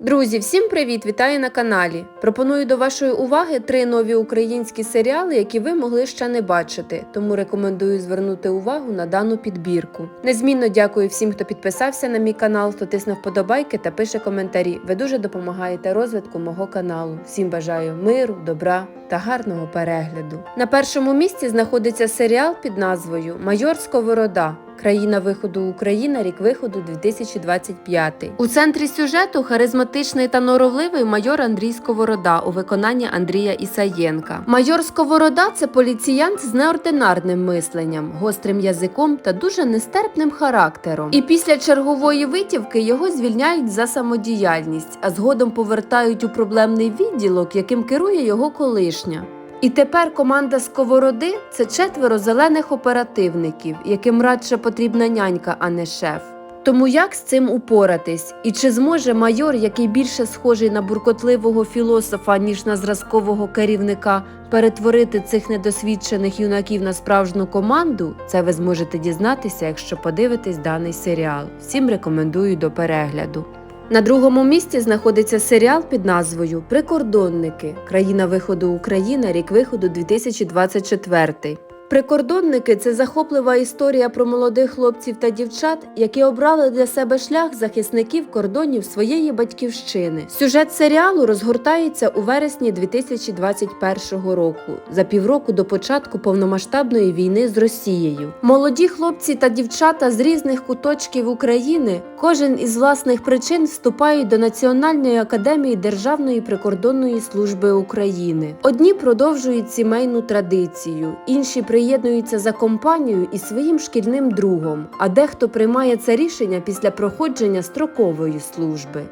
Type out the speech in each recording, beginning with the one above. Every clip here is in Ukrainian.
Друзі, всім привіт! Вітаю на каналі. Пропоную до вашої уваги три нові українські серіали, які ви могли ще не бачити. Тому рекомендую звернути увагу на дану підбірку. Незмінно дякую всім, хто підписався на мій канал, хто тиснув вподобайки та пише коментарі. Ви дуже допомагаєте розвитку мого каналу. Всім бажаю миру, добра та гарного перегляду. На першому місці знаходиться серіал під назвою Майор Сковорода. Країна виходу Україна, рік виходу 2025. У центрі сюжету харизматичний та норовливий майор Андрій Сковорода у виконанні Андрія Ісаєнка. Майор Сковорода це поліціянт з неординарним мисленням, гострим язиком та дуже нестерпним характером. І після чергової витівки його звільняють за самодіяльність, а згодом повертають у проблемний відділок, яким керує його колишня. І тепер команда Сковороди це четверо зелених оперативників, яким радше потрібна нянька, а не шеф. Тому як з цим упоратись? І чи зможе майор, який більше схожий на буркотливого філософа, ніж на зразкового керівника, перетворити цих недосвідчених юнаків на справжню команду? Це ви зможете дізнатися, якщо подивитесь даний серіал. Всім рекомендую до перегляду. На другому місці знаходиться серіал під назвою Прикордонники. Країна виходу Україна, рік виходу 2024. Прикордонники це захоплива історія про молодих хлопців та дівчат, які обрали для себе шлях захисників кордонів своєї батьківщини. Сюжет серіалу розгортається у вересні 2021 року, за півроку до початку повномасштабної війни з Росією. Молоді хлопці та дівчата з різних куточків України, кожен із власних причин вступають до Національної академії Державної прикордонної служби України. Одні продовжують сімейну традицію, інші приєднуються за компанією і своїм шкільним другом, а дехто приймає це рішення після проходження строкової служби.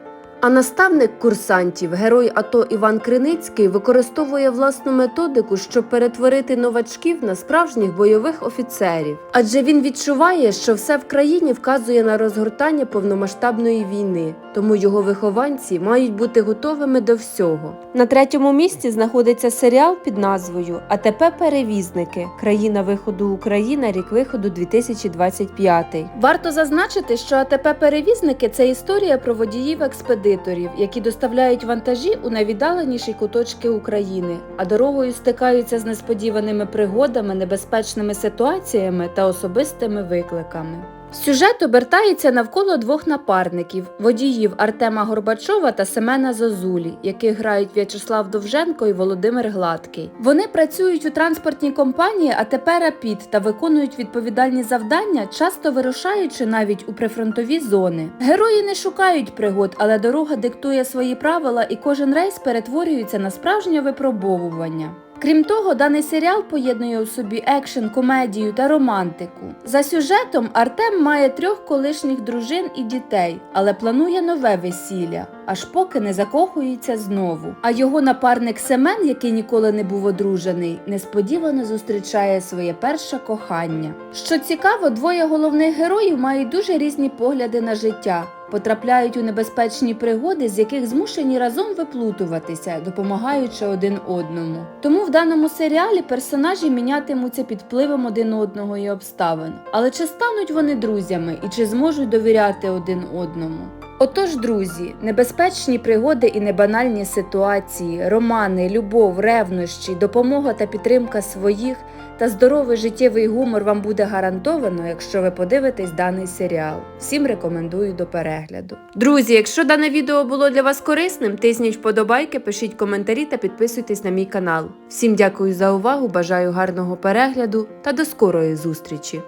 А наставник курсантів, герой АТО Іван Криницький, використовує власну методику, щоб перетворити новачків на справжніх бойових офіцерів. Адже він відчуває, що все в країні вказує на розгортання повномасштабної війни, тому його вихованці мають бути готовими до всього. На третьому місці знаходиться серіал під назвою АТП Перевізники. Країна виходу Україна, рік виходу 2025. Варто зазначити, що АТП Перевізники це історія про водіїв експедиторів, які доставляють вантажі у найвіддаленіші куточки України, а дорогою стикаються з несподіваними пригодами, небезпечними ситуаціями та особистими викликами. Сюжет обертається навколо двох напарників водіїв Артема Горбачова та Семена Зозулі, яких грають В'ячеслав Довженко і Володимир Гладкий. Вони працюють у транспортній компанії АТП «Рапід» та виконують відповідальні завдання, часто вирушаючи навіть у прифронтові зони. Герої не шукають пригод, але дорога диктує свої правила, і кожен рейс перетворюється на справжнє випробовування. Крім того, даний серіал поєднує у собі екшен, комедію та романтику. За сюжетом Артем має трьох колишніх дружин і дітей, але планує нове весілля, аж поки не закохується знову. А його напарник Семен, який ніколи не був одружений, несподівано зустрічає своє перше кохання. Що цікаво, двоє головних героїв мають дуже різні погляди на життя. Потрапляють у небезпечні пригоди, з яких змушені разом виплутуватися, допомагаючи один одному. Тому в даному серіалі персонажі мінятимуться під впливом один одного і обставин. Але чи стануть вони друзями і чи зможуть довіряти один одному? Отож, друзі, небезпечні пригоди і небанальні ситуації, романи, любов, ревнощі, допомога та підтримка своїх та здоровий життєвий гумор вам буде гарантовано, якщо ви подивитесь даний серіал. Всім рекомендую до перегляду. Друзі, якщо дане відео було для вас корисним, тисніть вподобайки, пишіть коментарі та підписуйтесь на мій канал. Всім дякую за увагу, бажаю гарного перегляду та до скорої зустрічі!